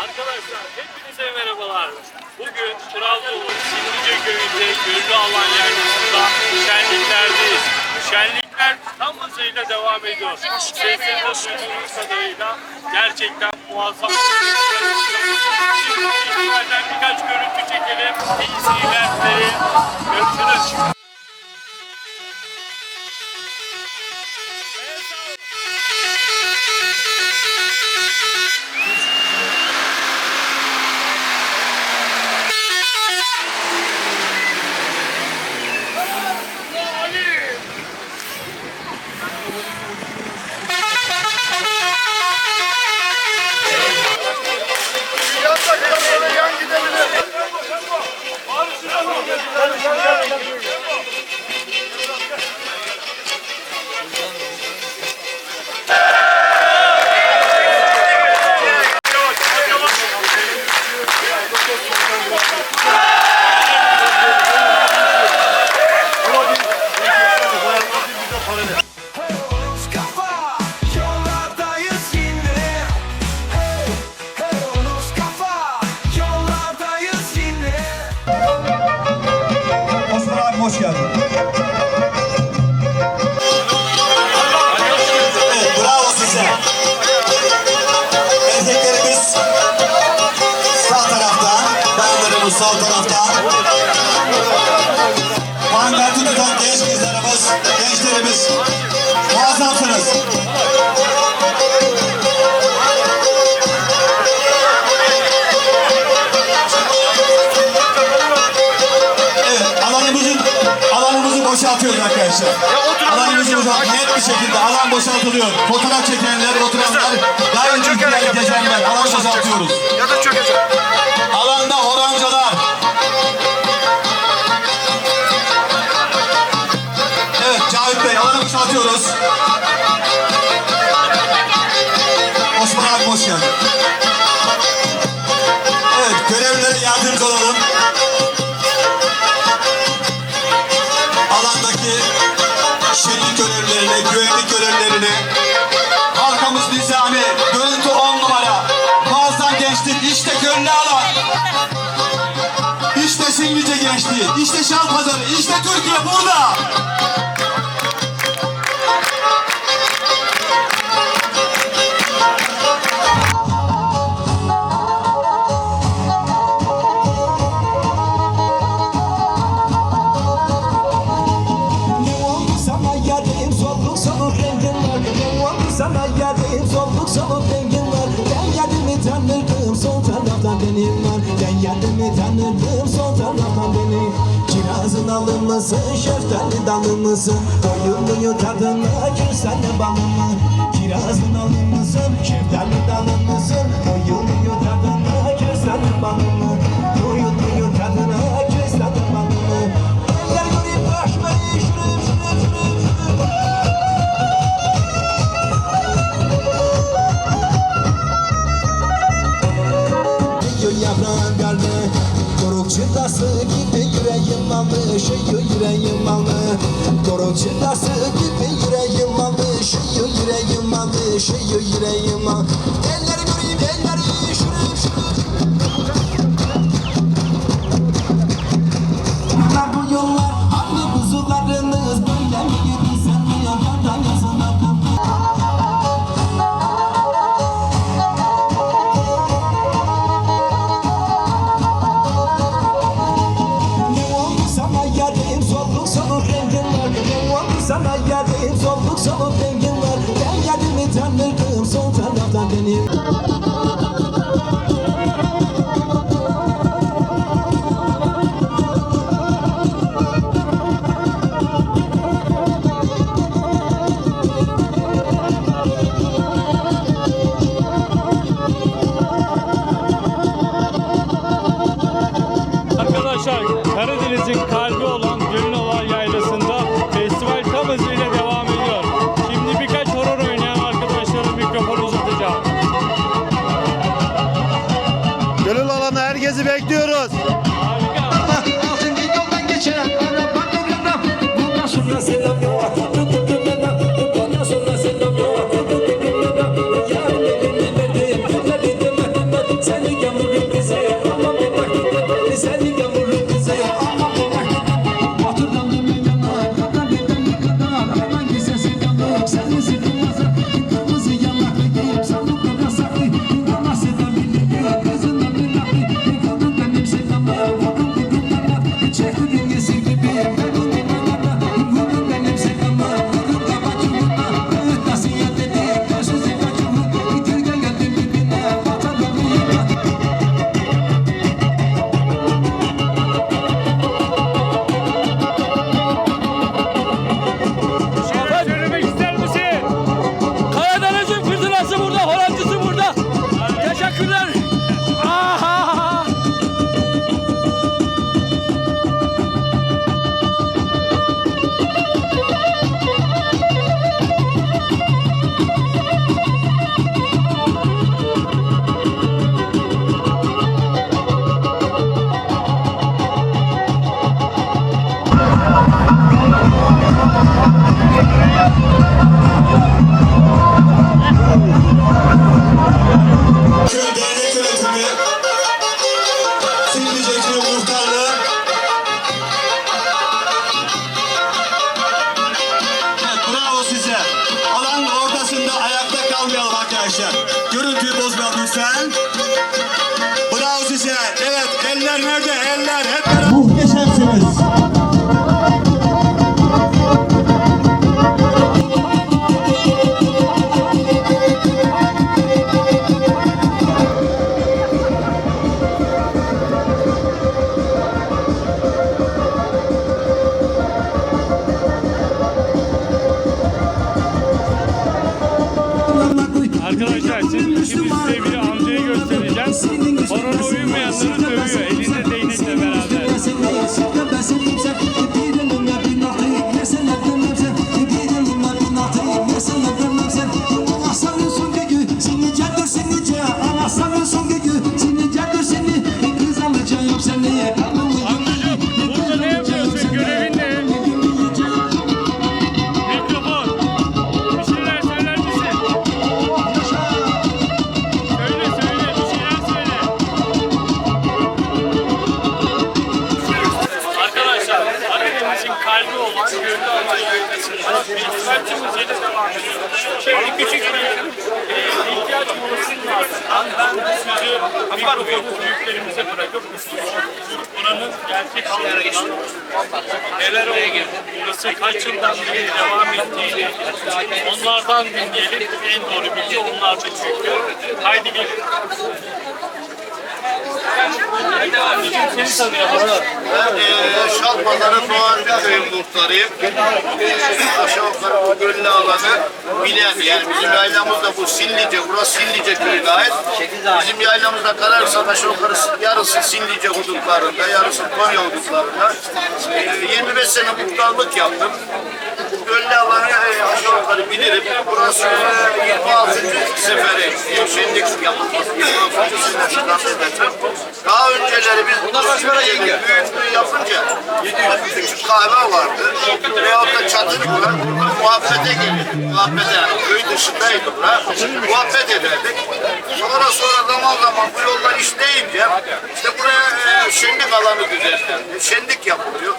Arkadaşlar hepinize merhabalar. Bugün Trabzon'un Sinirce köyünde gönlü alan yerlisinde şenliklerdeyiz. Şenlikler tam hızıyla devam ediyor. Sesinde duyduğunuz kadarıyla gerçekten muazzam. Şimdi birkaç görüntü çekelim. İyi seyirler. Görüşürüz. şekilde alan boşaltılıyor. Fotoğraf çekenler, oturanlar, gayet ihtiyar gezenler, alan boşaltıyoruz. Ya da çökecek. Alanda orancalar. Evet Cavit Bey, alanı boşaltıyoruz. Osman abi hoş geldin. Evet, görevlilere yardımcı olalım. Alandaki şehit görevlerine, güvenlik görevlerine, halkamız nizami, görüntü on numara, muazzam gençlik, işte gönlü alan, işte Singlice gençliği, işte Şalpazarı, işte Türkiye burada. dalımızı Şeftali dalımızı Doyurmuyor tadını Kürsene balımı Kirazın alımızı Şeftali dalımızı Doyurmuyor tadını Deniz Karadeniz'in kalbi olan Gönlü Alan Yaylası'nda festivalimiz yeni devam ediyor. Şimdi küçük bir e, ihtiyaç molasının ardından ben sözü mikrofonu büyüklerimize bırakıp buranın gerçek halkından neler oldu, burası kaç yıldan beri devam ettiğini onlardan dinleyelim. En doğru bilgi onlarda çünkü. Haydi gelin. Seni tanıyalım. Ben eee Şalpazarı Köyü muhtarıyım. Aşağı yukarı bu göllü alanı bilen yani bizim yaylamız da bu Sillice, burası Sillice köyüne ait. Bizim yaylamızda kararsa aşağı yukarı yarısı Sillice hudutlarında, yarısı Konya hudutlarında. Eee 25 sene muhtarlık yaptım. Bu göllü alanı aşağı yukarı bilirim. Burası eee, 26. seferi eee, şenlik yapılması, 26. seferi zannedersem. Daha önceleri biz Sillice büyüklüğü yapınca küçük kahve vardı. Veyahut da çadır kurar. Muhabbete gelirdik. Muhabbete yani köy dışındaydı bura. Muhabbet ederdik. Sonra sonra zaman zaman bu yollar işleyince işte buraya e, şenlik alanı düzenlendi. Şenlik yapılıyor.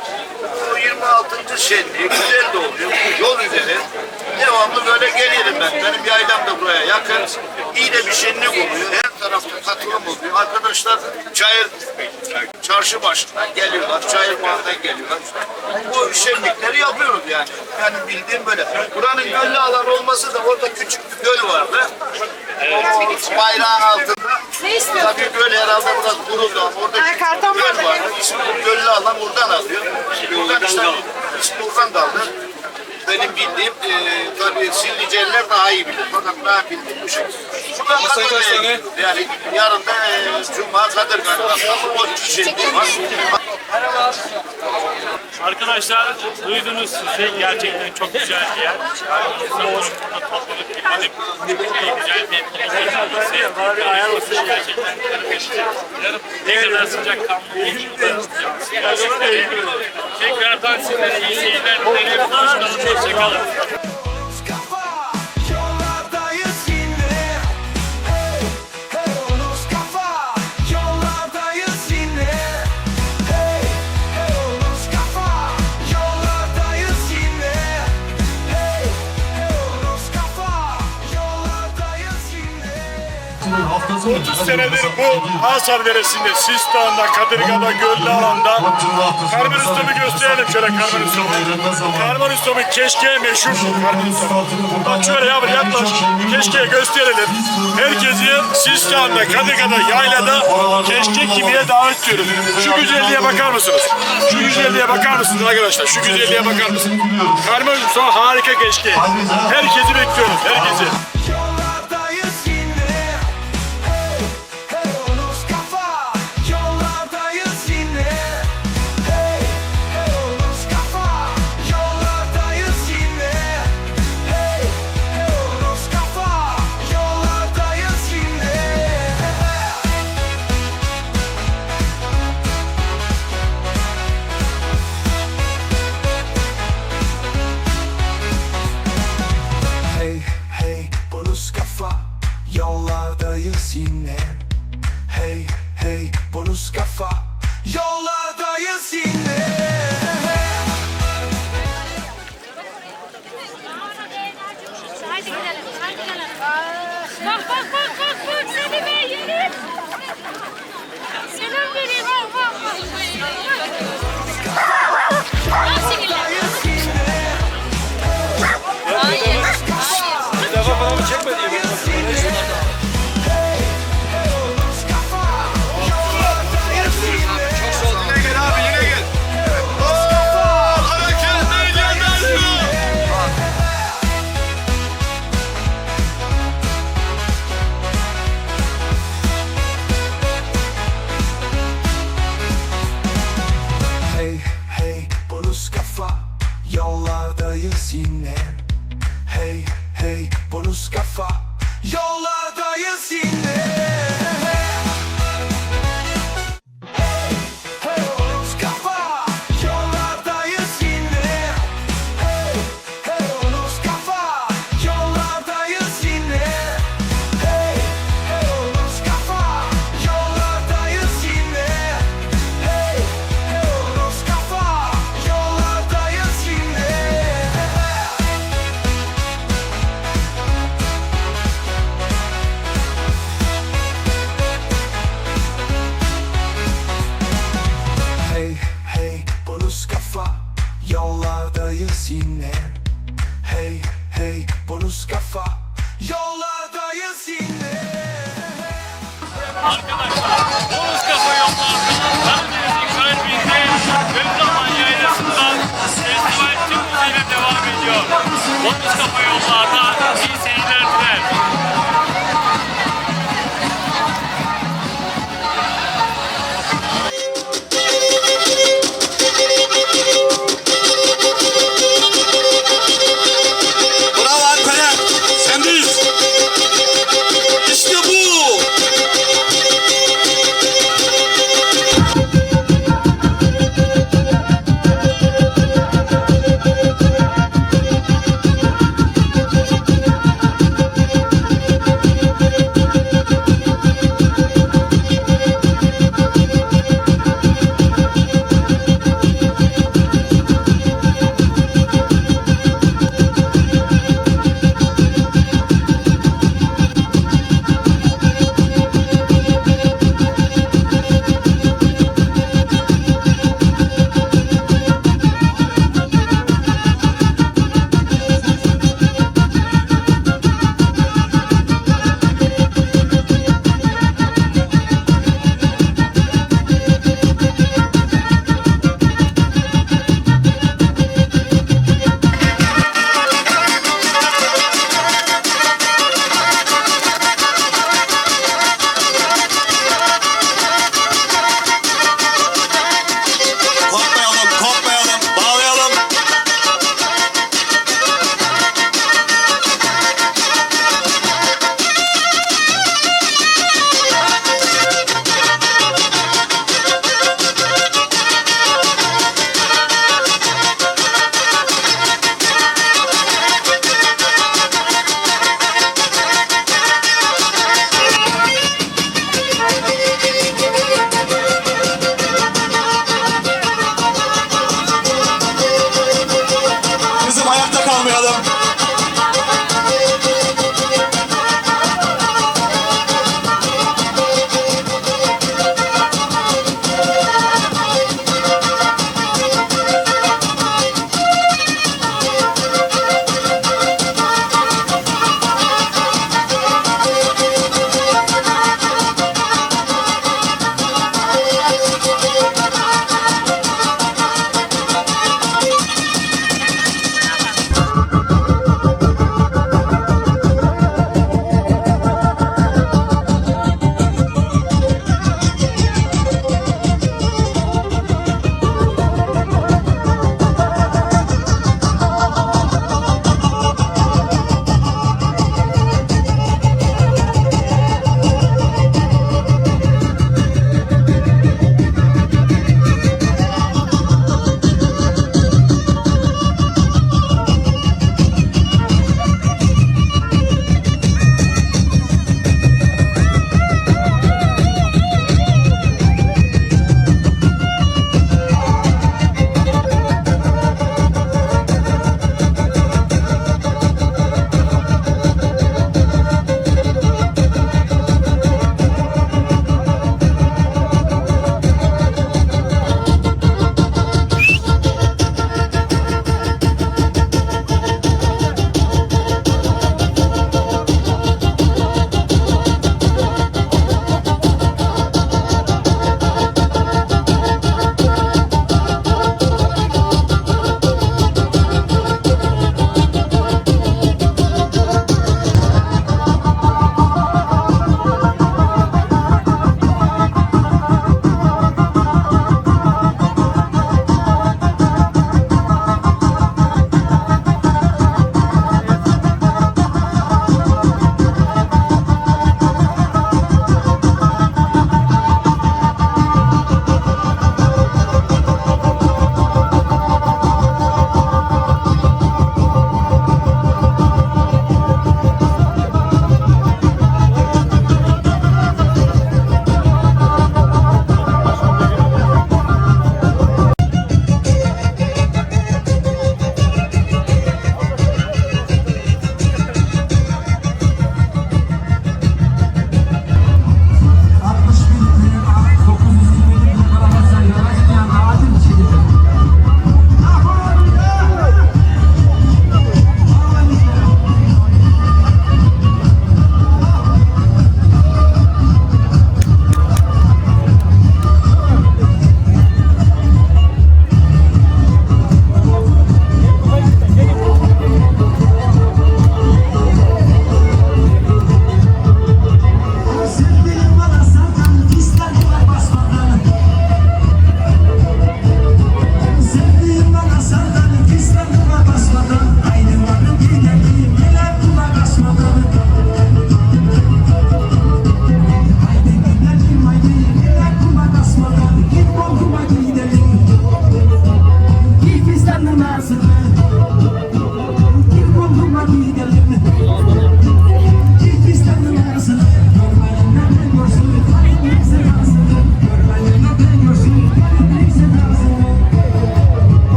Bu 26. şenliği güzel de oluyor. Yol üzeri. Devamlı böyle gelirim ben. Benim yaylam da buraya yakın. İyi de bir şenlik oluyor. Her tarafta katılım oluyor. Arkadaşlar çayır çarşı başından geliyorlar. Çayır mahalleden geliyorlar. Bu şenlikleri yapıyoruz yani. Yani bildiğim böyle. Buranın göllü alan olması da orada küçük bir göl vardı. O bayrağın altında. Ne istiyorsun? Tabii göl herhalde biraz kuruldu orada küçük karton bir göl vardı. vardı. İsmi göllü alan buradan alıyor. Buradan işte ismi oradan daldı. Benim bildiğim e, Silliceliler daha iyi bilir. Fakat ben bildiğim bu şekilde. Buradan Kadırga'ya gidiyoruz. Yani yarın da e, Cuma o şey var. Arkadaşlar duydunuz size gerçekten çok güzel bir yer. Güzel bir etkinlik ayar olsun gerçekten. Ne kadar sıcak kanlı olduğunu Tekrardan sizlere iyi seyirler. Hoşçakalın. 30 senedir bu Asar Deresi'nde, Sistan'da, Kadırga'da, Göllü alanda Karmen Ustam'ı gösterelim şöyle Karmen Ustam'ı. Karmen Ustam'ın keşke meşhur Ustam. Bak şöyle yavrum yaklaş, keşke gösterelim. Herkesi Sistan'da, Kadırga'da, Yayla'da keşke kimiye davet ediyoruz. Şu güzelliğe bakar mısınız? Şu güzelliğe bakar mısınız arkadaşlar? Şu güzelliğe bakar mısınız? Karmen Ustam harika keşke. Herkesi bekliyoruz, herkesi.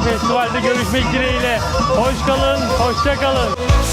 Festivalde görüşmek dileğiyle. Hoş kalın, hoşça kalın.